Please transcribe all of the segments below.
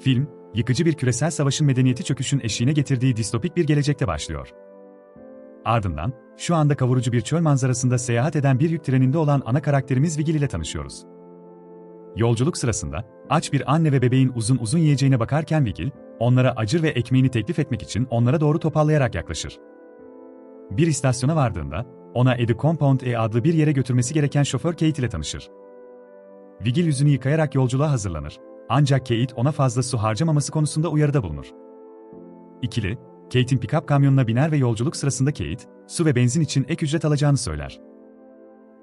Film, yıkıcı bir küresel savaşın medeniyeti çöküşün eşiğine getirdiği distopik bir gelecekte başlıyor. Ardından, şu anda kavurucu bir çöl manzarasında seyahat eden bir yük treninde olan ana karakterimiz Vigil ile tanışıyoruz. Yolculuk sırasında, aç bir anne ve bebeğin uzun uzun yiyeceğine bakarken Vigil, onlara acır ve ekmeğini teklif etmek için onlara doğru topallayarak yaklaşır. Bir istasyona vardığında, ona Eddie Compound E adlı bir yere götürmesi gereken şoför Kate ile tanışır. Vigil yüzünü yıkayarak yolculuğa hazırlanır. Ancak Kate ona fazla su harcamaması konusunda uyarıda bulunur. İkili, Kate'in pikap kamyonuna biner ve yolculuk sırasında Kate, su ve benzin için ek ücret alacağını söyler.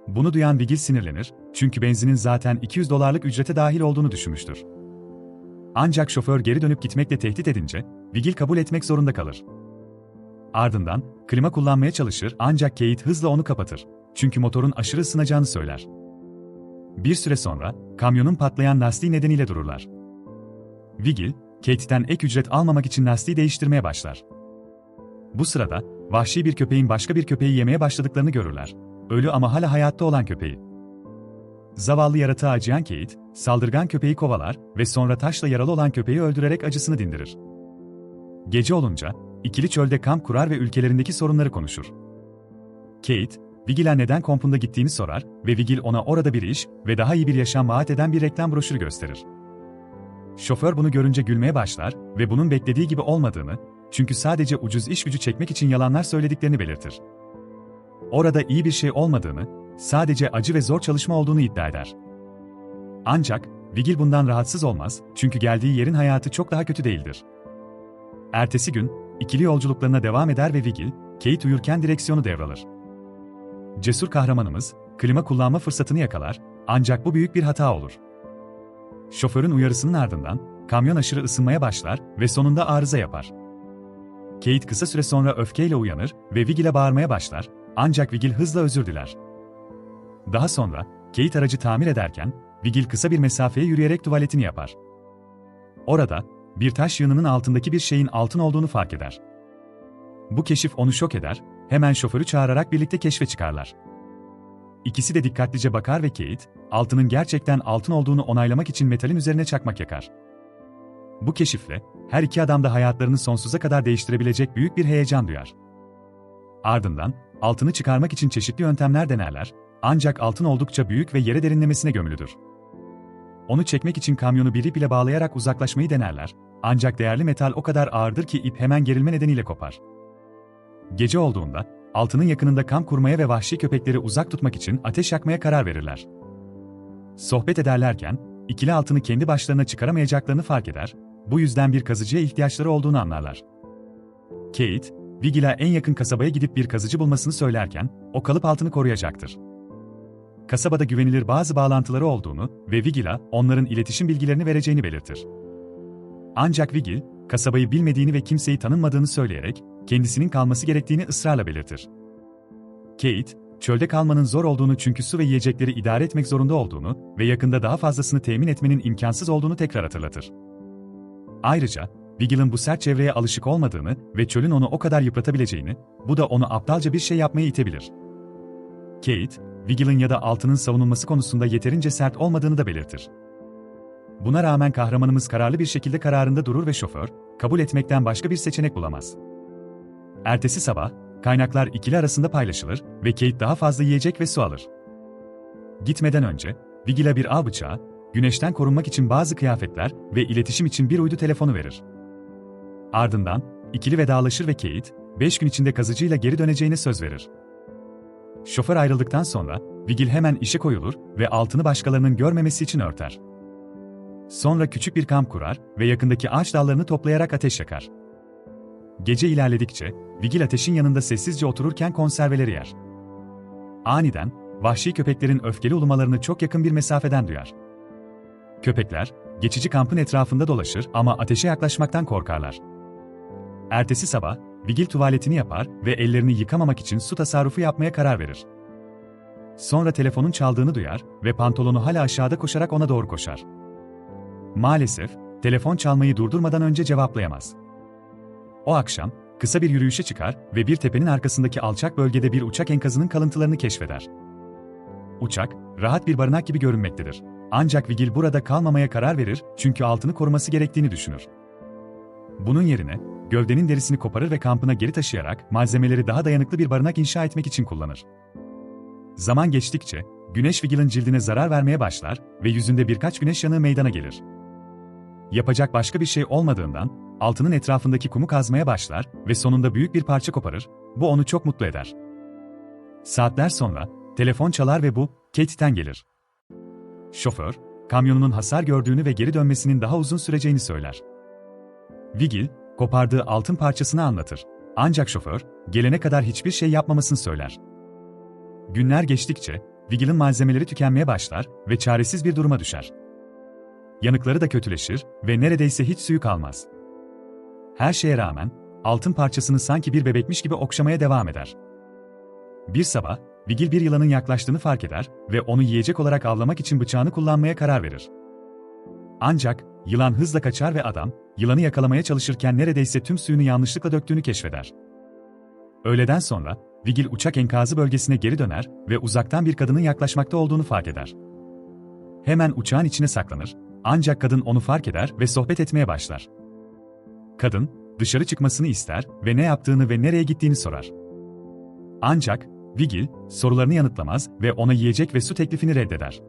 Bunu duyan Vigil sinirlenir, çünkü benzinin zaten 200 dolarlık ücrete dahil olduğunu düşünmüştür. Ancak şoför geri dönüp gitmekle tehdit edince, Vigil kabul etmek zorunda kalır. Ardından, klima kullanmaya çalışır ancak Kate hızla onu kapatır. Çünkü motorun aşırı ısınacağını söyler. Bir süre sonra, kamyonun patlayan lastiği nedeniyle dururlar. Vigil, Kate'den ek ücret almamak için lastiği değiştirmeye başlar. Bu sırada, vahşi bir köpeğin başka bir köpeği yemeye başladıklarını görürler. Ölü ama hala hayatta olan köpeği. Zavallı yaratığa acıyan Kate, saldırgan köpeği kovalar ve sonra taşla yaralı olan köpeği öldürerek acısını dindirir. Gece olunca, ikili çölde kamp kurar ve ülkelerindeki sorunları konuşur. Kate, Vigil'e neden kompunda gittiğini sorar ve Vigil ona orada bir iş ve daha iyi bir yaşam vaat eden bir reklam broşürü gösterir. Şoför bunu görünce gülmeye başlar ve bunun beklediği gibi olmadığını, çünkü sadece ucuz iş gücü çekmek için yalanlar söylediklerini belirtir. Orada iyi bir şey olmadığını, sadece acı ve zor çalışma olduğunu iddia eder. Ancak, Vigil bundan rahatsız olmaz çünkü geldiği yerin hayatı çok daha kötü değildir. Ertesi gün, ikili yolculuklarına devam eder ve Vigil, Kate uyurken direksiyonu devralır. Cesur kahramanımız, klima kullanma fırsatını yakalar, ancak bu büyük bir hata olur. Şoförün uyarısının ardından, kamyon aşırı ısınmaya başlar ve sonunda arıza yapar. Kate kısa süre sonra öfkeyle uyanır ve Vigil'e bağırmaya başlar, ancak Vigil hızla özür diler. Daha sonra, Kate aracı tamir ederken, Vigil kısa bir mesafeye yürüyerek tuvaletini yapar. Orada, bir taş yığınının altındaki bir şeyin altın olduğunu fark eder. Bu keşif onu şok eder, hemen şoförü çağırarak birlikte keşfe çıkarlar. İkisi de dikkatlice bakar ve Kate, altının gerçekten altın olduğunu onaylamak için metalin üzerine çakmak yakar. Bu keşifle, her iki adam da hayatlarını sonsuza kadar değiştirebilecek büyük bir heyecan duyar. Ardından, altını çıkarmak için çeşitli yöntemler denerler, ancak altın oldukça büyük ve yere derinlemesine gömülüdür. Onu çekmek için kamyonu bir ip ile bağlayarak uzaklaşmayı denerler, ancak değerli metal o kadar ağırdır ki ip hemen gerilme nedeniyle kopar. Gece olduğunda, altının yakınında kamp kurmaya ve vahşi köpekleri uzak tutmak için ateş yakmaya karar verirler. Sohbet ederlerken, ikili altını kendi başlarına çıkaramayacaklarını fark eder, bu yüzden bir kazıcıya ihtiyaçları olduğunu anlarlar. Kate, Vigil'a en yakın kasabaya gidip bir kazıcı bulmasını söylerken, o kalıp altını koruyacaktır. Kasabada güvenilir bazı bağlantıları olduğunu ve Vigil'a onların iletişim bilgilerini vereceğini belirtir. Ancak Vigil, kasabayı bilmediğini ve kimseyi tanınmadığını söyleyerek, kendisinin kalması gerektiğini ısrarla belirtir. Kate, çölde kalmanın zor olduğunu çünkü su ve yiyecekleri idare etmek zorunda olduğunu ve yakında daha fazlasını temin etmenin imkansız olduğunu tekrar hatırlatır. Ayrıca, Vigil'in bu sert çevreye alışık olmadığını ve çölün onu o kadar yıpratabileceğini, bu da onu aptalca bir şey yapmaya itebilir. Kate, Vigil'in ya da altının savunulması konusunda yeterince sert olmadığını da belirtir. Buna rağmen kahramanımız kararlı bir şekilde kararında durur ve şoför, kabul etmekten başka bir seçenek bulamaz. Ertesi sabah, kaynaklar ikili arasında paylaşılır ve Kate daha fazla yiyecek ve su alır. Gitmeden önce, Vigil'e bir av bıçağı, güneşten korunmak için bazı kıyafetler ve iletişim için bir uydu telefonu verir. Ardından, ikili vedalaşır ve Kate, 5 gün içinde kazıcıyla geri döneceğine söz verir. Şoför ayrıldıktan sonra, Vigil hemen işe koyulur ve altını başkalarının görmemesi için örter. Sonra küçük bir kamp kurar ve yakındaki ağaç dallarını toplayarak ateş yakar. Gece ilerledikçe, Vigil ateşin yanında sessizce otururken konserveleri yer. Aniden, vahşi köpeklerin öfkeli ulumalarını çok yakın bir mesafeden duyar. Köpekler, geçici kampın etrafında dolaşır ama ateşe yaklaşmaktan korkarlar. Ertesi sabah, Vigil tuvaletini yapar ve ellerini yıkamamak için su tasarrufu yapmaya karar verir. Sonra telefonun çaldığını duyar ve pantolonu hala aşağıda koşarak ona doğru koşar. Maalesef, telefon çalmayı durdurmadan önce cevaplayamaz. O akşam, kısa bir yürüyüşe çıkar ve bir tepenin arkasındaki alçak bölgede bir uçak enkazının kalıntılarını keşfeder. uçak, rahat bir barınak gibi görünmektedir. Ancak Vigil burada kalmamaya karar verir çünkü altını koruması gerektiğini düşünür. Bunun yerine, gövdenin derisini koparır ve kampına geri taşıyarak malzemeleri daha dayanıklı bir barınak inşa etmek için kullanır. Zaman geçtikçe, güneş Vigil'in cildine zarar vermeye başlar ve yüzünde birkaç güneş yanığı meydana gelir. Yapacak başka bir şey olmadığından, altının etrafındaki kumu kazmaya başlar ve sonunda büyük bir parça koparır, bu onu çok mutlu eder. Saatler sonra, telefon çalar ve bu, Kate'ten gelir. Şoför, kamyonunun hasar gördüğünü ve geri dönmesinin daha uzun süreceğini söyler. Vigil, kopardığı altın parçasını anlatır. Ancak şoför, gelene kadar hiçbir şey yapmamasını söyler. Günler geçtikçe, Vigil'in malzemeleri tükenmeye başlar ve çaresiz bir duruma düşer. Yanıkları da kötüleşir ve neredeyse hiç suyu kalmaz. Her şeye rağmen, altın parçasını sanki bir bebekmiş gibi okşamaya devam eder. Bir sabah, Vigil bir yılanın yaklaştığını fark eder ve onu yiyecek olarak avlamak için bıçağını kullanmaya karar verir. Ancak, yılan hızla kaçar ve adam, yılanı yakalamaya çalışırken neredeyse tüm suyunu yanlışlıkla döktüğünü keşfeder. Öğleden sonra, Vigil uçak enkazı bölgesine geri döner ve uzaktan bir kadının yaklaşmakta olduğunu fark eder. Hemen uçağın içine saklanır, ancak kadın onu fark eder ve sohbet etmeye başlar. Kadın, dışarı çıkmasını ister ve ne yaptığını ve nereye gittiğini sorar. Ancak, Vigil, sorularını yanıtlamaz ve ona yiyecek ve su teklifini reddeder.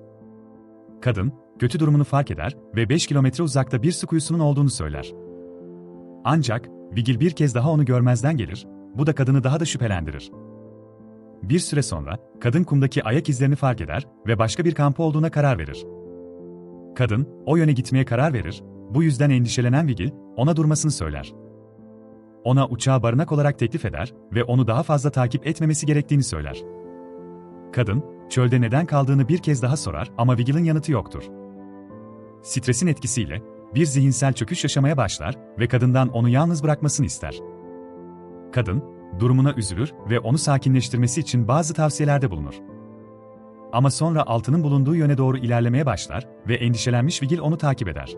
Kadın, kötü durumunu fark eder ve 5 kilometre uzakta bir su kuyusunun olduğunu söyler. Ancak, Vigil bir kez daha onu görmezden gelir, bu da kadını daha da şüphelendirir. Bir süre sonra, kadın kumdaki ayak izlerini fark eder ve başka bir kampı olduğuna karar verir. Kadın, o yöne gitmeye karar verir, bu yüzden endişelenen Vigil, ona durmasını söyler. Ona uçağı barınak olarak teklif eder ve onu daha fazla takip etmemesi gerektiğini söyler. Kadın, çölde neden kaldığını bir kez daha sorar ama Vigil'in yanıtı yoktur. Stresin etkisiyle, bir zihinsel çöküş yaşamaya başlar ve kadından onu yalnız bırakmasını ister. Kadın, durumuna üzülür ve onu sakinleştirmesi için bazı tavsiyelerde bulunur. Ama sonra altının bulunduğu yöne doğru ilerlemeye başlar ve endişelenmiş Vigil onu takip eder.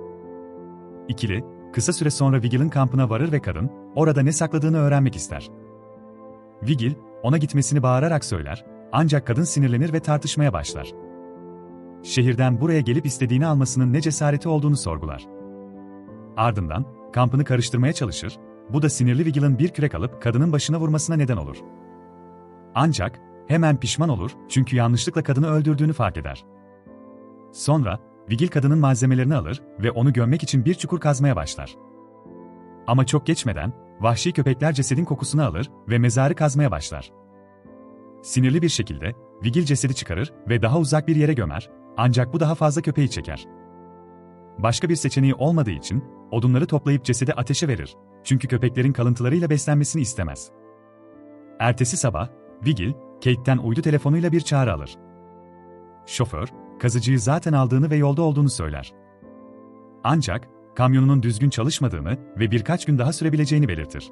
İkili, kısa süre sonra Vigil'in kampına varır ve kadın, orada ne sakladığını öğrenmek ister. Vigil, ona gitmesini bağırarak söyler, ancak kadın sinirlenir ve tartışmaya başlar. Şehirden buraya gelip istediğini almasının ne cesareti olduğunu sorgular. Ardından, kampını karıştırmaya çalışır, bu da sinirli Vigil'in bir kürek alıp kadının başına vurmasına neden olur. Ancak, hemen pişman olur çünkü yanlışlıkla kadını öldürdüğünü fark eder. Sonra, Vigil kadının malzemelerini alır ve onu gömmek için bir çukur kazmaya başlar. Ama çok geçmeden, vahşi köpekler cesedin kokusunu alır ve mezarı kazmaya başlar. Sinirli bir şekilde, Vigil cesedi çıkarır ve daha uzak bir yere gömer, ancak bu daha fazla köpeği çeker. Başka bir seçeneği olmadığı için, odunları toplayıp cesedi ateşe verir, çünkü köpeklerin kalıntılarıyla beslenmesini istemez. Ertesi sabah, Vigil, Kate'ten uydu telefonuyla bir çağrı alır. Şoför, kazıcıyı zaten aldığını ve yolda olduğunu söyler. Ancak, kamyonunun düzgün çalışmadığını ve birkaç gün daha sürebileceğini belirtir.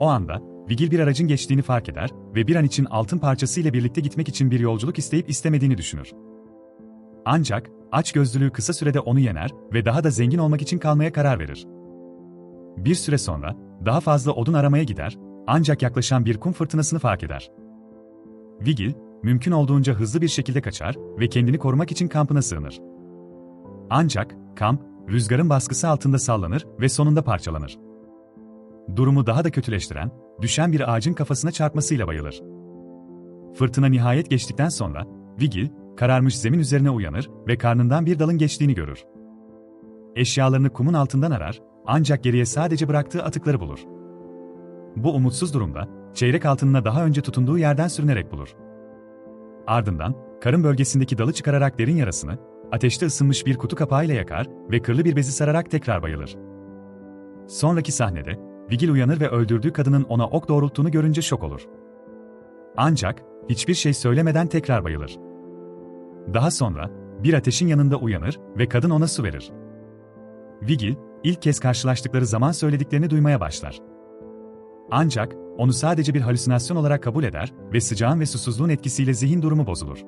O anda, Vigil bir aracın geçtiğini fark eder ve bir an için altın parçası ile birlikte gitmek için bir yolculuk isteyip istemediğini düşünür. Ancak, açgözlülüğü kısa sürede onu yener ve daha da zengin olmak için kalmaya karar verir. Bir süre sonra, daha fazla odun aramaya gider, ancak yaklaşan bir kum fırtınasını fark eder. Vigil, mümkün olduğunca hızlı bir şekilde kaçar ve kendini korumak için kampına sığınır. Ancak, kamp, rüzgarın baskısı altında sallanır ve sonunda parçalanır. Durumu daha da kötüleştiren, düşen bir ağacın kafasına çarpmasıyla bayılır. Fırtına nihayet geçtikten sonra, Vigil, kararmış zemin üzerine uyanır ve karnından bir dalın geçtiğini görür. Eşyalarını kumun altından arar, ancak geriye sadece bıraktığı atıkları bulur. Bu umutsuz durumda, çeyrek altınına daha önce tutunduğu yerden sürünerek bulur. Ardından, karın bölgesindeki dalı çıkararak derin yarasını, ateşte ısınmış bir kutu kapağıyla yakar ve kırlı bir bezi sararak tekrar bayılır. Sonraki sahnede, Vigil uyanır ve öldürdüğü kadının ona ok doğrulttuğunu görünce şok olur. Ancak, hiçbir şey söylemeden tekrar bayılır. Daha sonra, bir ateşin yanında uyanır ve kadın ona su verir. Vigil, ilk kez karşılaştıkları zaman söylediklerini duymaya başlar. Ancak, onu sadece bir halüsinasyon olarak kabul eder ve sıcağın ve susuzluğun etkisiyle zihin durumu bozulur.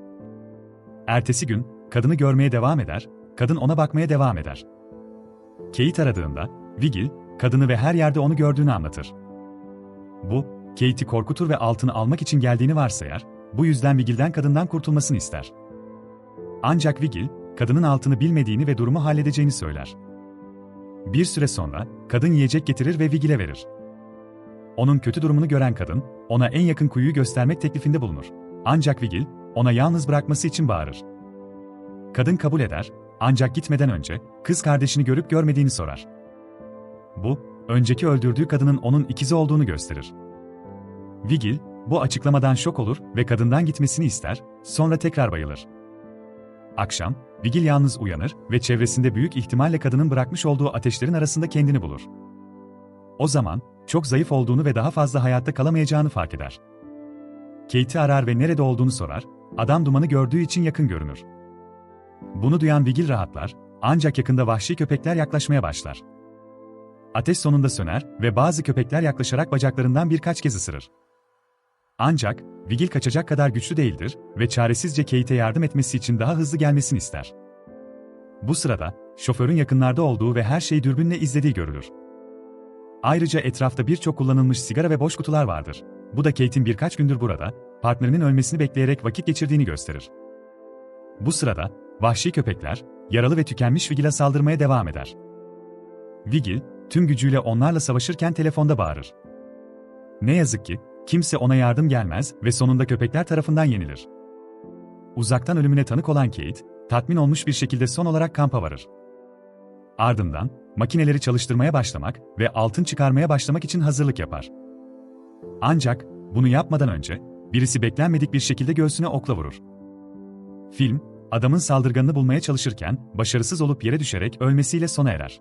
Ertesi gün, kadını görmeye devam eder, kadın ona bakmaya devam eder. Kate aradığında, Vigil, kadını ve her yerde onu gördüğünü anlatır. Bu, Kate'i korkutur ve altını almak için geldiğini varsayar, bu yüzden Vigil'den kadından kurtulmasını ister. Ancak Vigil, kadının altını bilmediğini ve durumu halledeceğini söyler. Bir süre sonra, kadın yiyecek getirir ve Vigil'e verir. Onun kötü durumunu gören kadın, ona en yakın kuyuyu göstermek teklifinde bulunur. Ancak Vigil, ona yalnız bırakması için bağırır. Kadın kabul eder, ancak gitmeden önce, kız kardeşini görüp görmediğini sorar. Bu, önceki öldürdüğü kadının onun ikizi olduğunu gösterir. Vigil, bu açıklamadan şok olur ve kadından gitmesini ister, sonra tekrar bayılır. Akşam, Vigil yalnız uyanır ve çevresinde büyük ihtimalle kadının bırakmış olduğu ateşlerin arasında kendini bulur. O zaman, çok zayıf olduğunu ve daha fazla hayatta kalamayacağını fark eder. Kate'i arar ve nerede olduğunu sorar, adam dumanı gördüğü için yakın görünür. Bunu duyan Vigil rahatlar, ancak yakında vahşi köpekler yaklaşmaya başlar. Ateş sonunda söner ve bazı köpekler yaklaşarak bacaklarından birkaç kez ısırır. Ancak, Vigil kaçacak kadar güçlü değildir ve çaresizce Kate'e yardım etmesi için daha hızlı gelmesini ister. Bu sırada, şoförün yakınlarda olduğu ve her şeyi dürbünle izlediği görülür. Ayrıca etrafta birçok kullanılmış sigara ve boş kutular vardır. Bu da Kate'in birkaç gündür burada, partnerinin ölmesini bekleyerek vakit geçirdiğini gösterir. Bu sırada, vahşi köpekler, yaralı ve tükenmiş Vigil'e saldırmaya devam eder. Vigil, tüm gücüyle onlarla savaşırken telefonda bağırır. Ne yazık ki, kimse ona yardım gelmez ve sonunda köpekler tarafından yenilir. Uzaktan ölümüne tanık olan Kate, tatmin olmuş bir şekilde son olarak kampa varır. Ardından, makineleri çalıştırmaya başlamak ve altın çıkarmaya başlamak için hazırlık yapar. Ancak, bunu yapmadan önce, birisi beklenmedik bir şekilde göğsüne okla vurur. Film, adamın saldırganını bulmaya çalışırken, başarısız olup yere düşerek ölmesiyle sona erer.